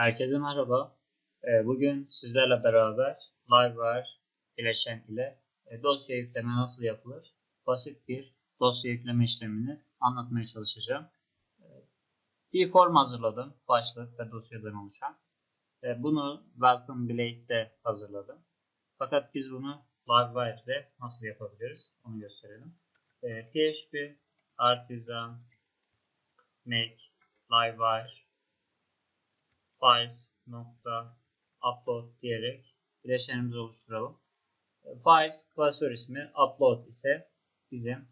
Herkese merhaba. Ee, Bugün sizlerle beraber Livewire bileşen ile e, dosya yükleme nasıl yapılır? Basit bir dosya yükleme işlemini anlatmaya çalışacağım. Ee, Bir form hazırladım. Başlık ve dosyadan oluşan. Ee, Bunu Welcome Blade'de hazırladım. Fakat biz bunu Livewire'de nasıl yapabiliriz? Onu gösterelim. PHP Artisan Make Livewire files.upload diyerek bileşenimizi oluşturalım. Files klasör ismi, upload ise bizim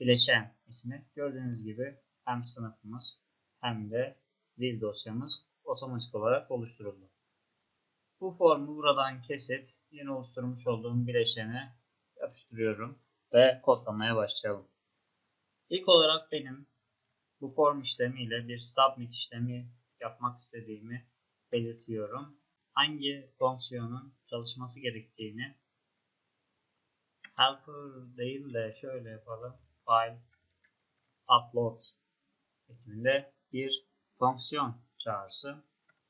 bileşen ismi. Gördüğünüz gibi hem sınıfımız hem de will dosyamız otomatik olarak oluşturuldu. Bu formu buradan kesip yeni oluşturmuş olduğum bileşene yapıştırıyorum ve kodlamaya başlayalım. İlk olarak benim bu form işlemiyle bir submit işlemi yapmak istediğimi belirtiyorum. Hangi fonksiyonun çalışması gerektiğini helper değil de şöyle yapalım. File upload isminde bir fonksiyon çağırsın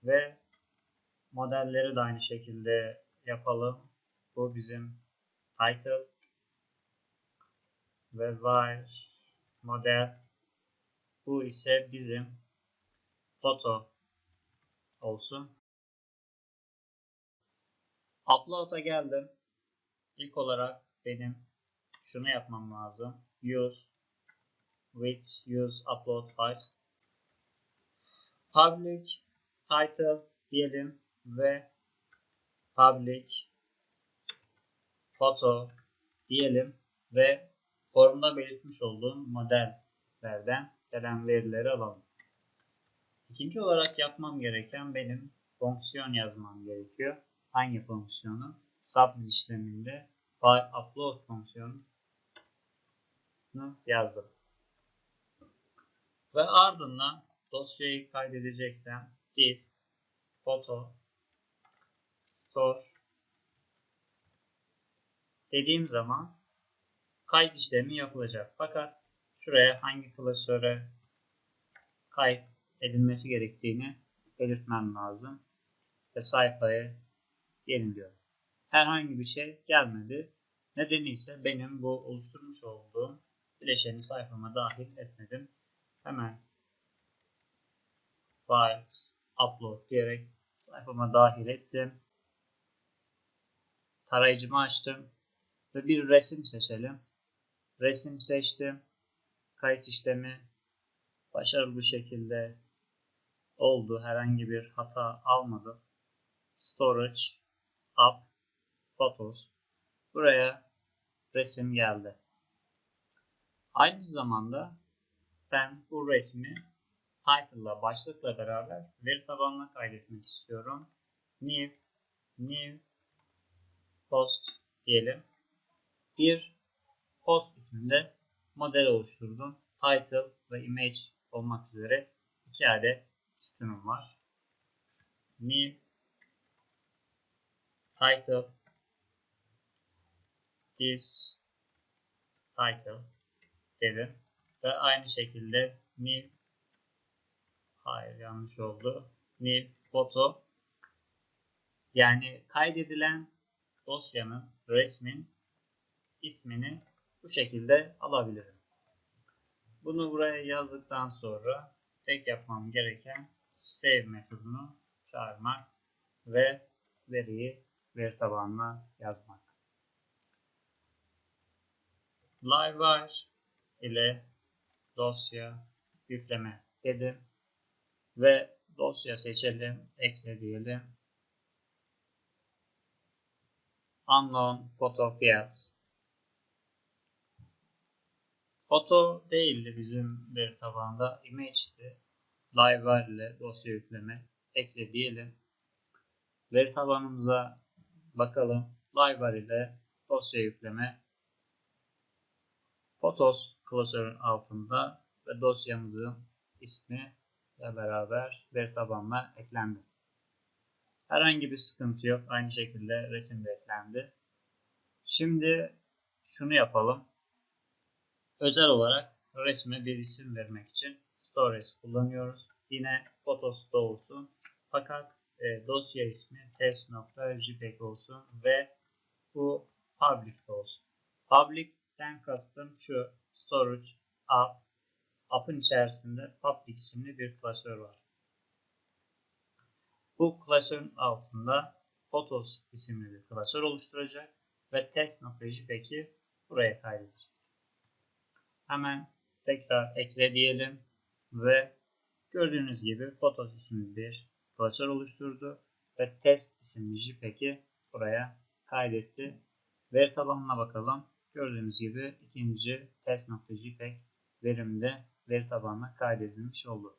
ve modelleri de aynı şekilde yapalım. Bu bizim title ve var model bu ise bizim foto olsun. Upload'a geldim. İlk olarak benim şunu yapmam lazım. Use with use upload files. Public title diyelim ve public photo diyelim ve forumda belirtmiş olduğum modellerden gelen verileri alalım. İkinci olarak yapmam gereken benim fonksiyon yazmam gerekiyor. Hangi fonksiyonu? Submit işleminde file upload fonksiyonu yazdım. Ve ardından dosyayı kaydedeceksem this photo store dediğim zaman kayıt işlemi yapılacak. Fakat şuraya hangi klasöre kayıt edilmesi gerektiğini belirtmem lazım. Ve sayfaya gelin diyorum. Herhangi bir şey gelmedi. Nedeni ise benim bu oluşturmuş olduğum bileşeni sayfama dahil etmedim. Hemen files upload diyerek sayfama dahil ettim. Tarayıcımı açtım ve bir resim seçelim. Resim seçtim. Kayıt işlemi başarılı şekilde oldu. Herhangi bir hata almadım. Storage, Up, Photos. Buraya resim geldi. Aynı zamanda ben bu resmi title'la, başlıkla beraber veri tabanına kaydetmek istiyorum. New, new post diyelim. Bir post isminde model oluşturdum. Title ve image olmak üzere iki adet sütunum var. New title this title dedim ve aynı şekilde new hayır yanlış oldu new photo yani kaydedilen dosyanın resmin ismini bu şekilde alabilirim. Bunu buraya yazdıktan sonra tek yapmam gereken save metodunu çağırmak ve veriyi veri tabanına yazmak. Livewire ile dosya yükleme dedim ve dosya seçelim, ekle diyelim. Unknown photo files. Foto değildi bizim veri tabanında, image'di. Livewire ile dosya yükleme ekle diyelim. Veri tabanımıza bakalım. Livewire ile dosya yükleme Photos klasörün altında ve dosyamızın ismi ile beraber veri tabanına eklendi. Herhangi bir sıkıntı yok. Aynı şekilde resim de eklendi. Şimdi şunu yapalım. Özel olarak resme bir isim vermek için Stories kullanıyoruz. Yine Photos'ta olsun. Fakat e, dosya ismi test.jpg olsun ve bu public olsun. Public'ten kastım şu storage app. App'ın içerisinde public isimli bir klasör var. Bu klasörün altında photos isimli bir klasör oluşturacak ve test.jpg'i buraya kaydedecek. Hemen tekrar ekle diyelim ve gördüğünüz gibi photos isimli bir klasör oluşturdu ve test isimli JPEG'i buraya kaydetti. Veri tabanına bakalım. Gördüğünüz gibi ikinci test.jpeg verimde veri tabanına kaydedilmiş oldu.